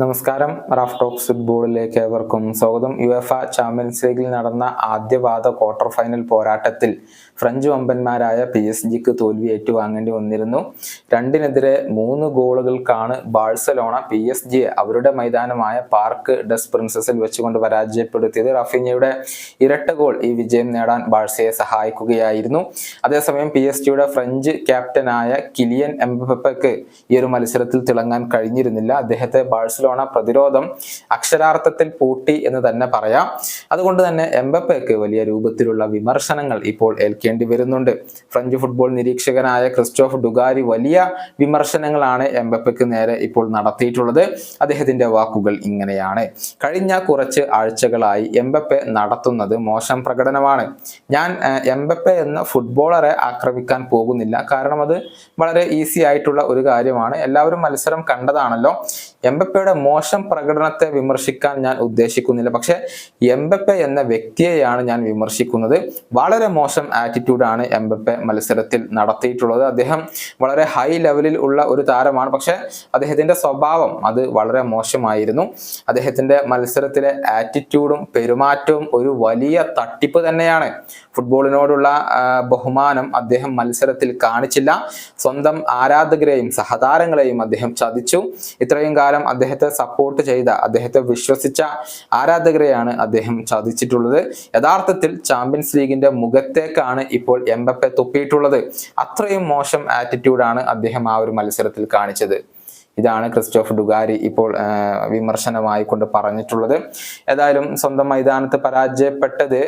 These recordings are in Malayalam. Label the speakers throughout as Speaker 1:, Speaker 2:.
Speaker 1: നമസ്കാരം. റാഫ് ടോക്സ് ഫുട്ബോളിലേക്ക് ഏവർക്കും സ്വാഗതം. യു എഫ ചാമ്പ്യൻസ് ലീഗിൽ നടന്ന ആദ്യപാദ ക്വാർട്ടർ ഫൈനൽ പോരാട്ടത്തിൽ ഫ്രഞ്ച് വമ്പന്മാരായ പി എസ് ജിക്ക് തോൽവി ഏറ്റുവാങ്ങേണ്ടി വന്നിരുന്നു. രണ്ടിനെതിരെ മൂന്ന് ഗോളുകൾക്കാണ് ബാഴ്സലോണ പി എസ് ജിയെ അവരുടെ മൈതാനമായ പാർക്ക് ഡസ് പ്രിൻസസിൽ വെച്ചുകൊണ്ട് പരാജയപ്പെടുത്തിയത്. റഫീഞ്ഞയുടെ ഇരട്ട ഗോൾ ഈ വിജയം നേടാൻ ബാഴ്സയെ സഹായിക്കുകയായിരുന്നു. അതേസമയം പി എസ് ജിയുടെ ഫ്രഞ്ച് ക്യാപ്റ്റനായ കിലിയൻ എംബപ്പയ്ക്ക് ഈ ഒരു മത്സരത്തിൽ തിളങ്ങാൻ കഴിഞ്ഞിരുന്നില്ല. അദ്ദേഹത്തെ ബാഴ്സലോണ പ്രതിരോധം അക്ഷരാർത്ഥത്തിൽ പൂട്ടി എന്ന് തന്നെ പറയാം. അതുകൊണ്ട് തന്നെ എംബപ്പയ്ക്ക് വലിയ രൂപത്തിലുള്ള വിമർശനങ്ങൾ ഇപ്പോൾ ഏൽക്കേണ്ടി വരുന്നുണ്ട്. ഫ്രഞ്ച് ഫുട്ബോൾ നിരീക്ഷകനായ ക്രിസ്റ്റോഫ് ഡുഗാരി വലിയ വിമർശനങ്ങളാണ് എംബപ്പയ്ക്ക് നേരെ ഇപ്പോൾ നടത്തിയിട്ടുള്ളത്. അദ്ദേഹത്തിന്റെ വാക്കുകൾ ഇങ്ങനെയാണ്. കഴിഞ്ഞ കുറച്ച് ആഴ്ചകളായി എംബപ്പെ നടത്തുന്നത് മോശം പ്രകടനമാണ്. ഞാൻ എംബപ്പെ എന്ന ഫുട്ബോളറെ ആക്രമിക്കാൻ പോകുന്നില്ല. കാരണം അത് വളരെ ഈസി ആയിട്ടുള്ള ഒരു കാര്യമാണ്. എല്ലാവരും മത്സരം കണ്ടതാണല്ലോ. എംബപ്പയുടെ മോശം പ്രകടനത്തെ വിമർശിക്കാൻ ഞാൻ ഉദ്ദേശിക്കുന്നില്ല. പക്ഷെ എംബപ്പെ എന്ന വ്യക്തിയെയാണ് ഞാൻ വിമർശിക്കുന്നത്. വളരെ മോശം ആറ്റിറ്റ്യൂഡാണ് എംബപ്പെ മത്സരത്തിൽ നടത്തിയിട്ടുള്ളത്. അദ്ദേഹം വളരെ ഹൈ ലെവലിൽ ഉള്ള ഒരു താരമാണ്. പക്ഷെ അദ്ദേഹത്തിന്റെ സ്വഭാവം അത് വളരെ മോശമായിരുന്നു. അദ്ദേഹത്തിന്റെ മത്സരത്തിലെ ആറ്റിറ്റ്യൂഡും പെരുമാറ്റവും ഒരു വലിയ തട്ടിപ്പ് തന്നെയാണ്. ഫുട്ബോളിനോടുള്ള ബഹുമാനം അദ്ദേഹം മത്സരത്തിൽ കാണിച്ചില്ല. സ്വന്തം ആരാധകരെയും സഹതാരങ്ങളെയും അദ്ദേഹം ചതിച്ചു. ഇത്രയും കാലം അദ്ദേഹത്തെ സപ്പോർട്ട് ചെയ്ത അദ്ദേഹത്തെ വിശ്വസിച്ച ആരാധകരെയാണ് അദ്ദേഹം ചതിച്ചിട്ടുള്ളത്. യഥാർത്ഥത്തിൽ ചാമ്പ്യൻസ് ലീഗിന്റെ മുഖത്തേക്കാണ് ഇപ്പോൾ എംബപ്പെ തുപ്പിയിട്ടുള്ളത്. അത്രയും മോശം ആറ്റിറ്റ്യൂഡാണ് അദ്ദേഹം ആ ഒരു മത്സരത്തിൽ കാണിച്ചത്. ഇതാണ് ക്രിസ്റ്റോഫ് ഡുഗാരി ഇപ്പോൾ വിമർശനമായി കൊണ്ട് പറഞ്ഞിട്ടുള്ളത്. ഏതായാലും സ്വന്തം മൈതാനത്ത് പരാജയപ്പെട്ടത്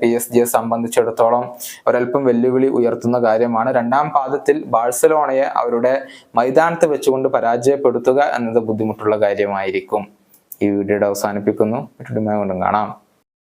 Speaker 1: പി എസ് ജിയെ സംബന്ധിച്ചിടത്തോളം ഒരല്പം വെല്ലുവിളി ഉയർത്തുന്ന കാര്യമാണ്. രണ്ടാം പാദത്തിൽ ബാഴ്സലോണയെ അവരുടെ മൈതാനത്ത് വെച്ചുകൊണ്ട് പരാജയപ്പെടുത്തുക എന്നത് ബുദ്ധിമുട്ടുള്ള കാര്യമായിരിക്കും. ഈ വീഡിയോയുടെ അവസാനിപ്പിക്കുന്നു. മറ്റൊരു കൊണ്ടും കാണാം.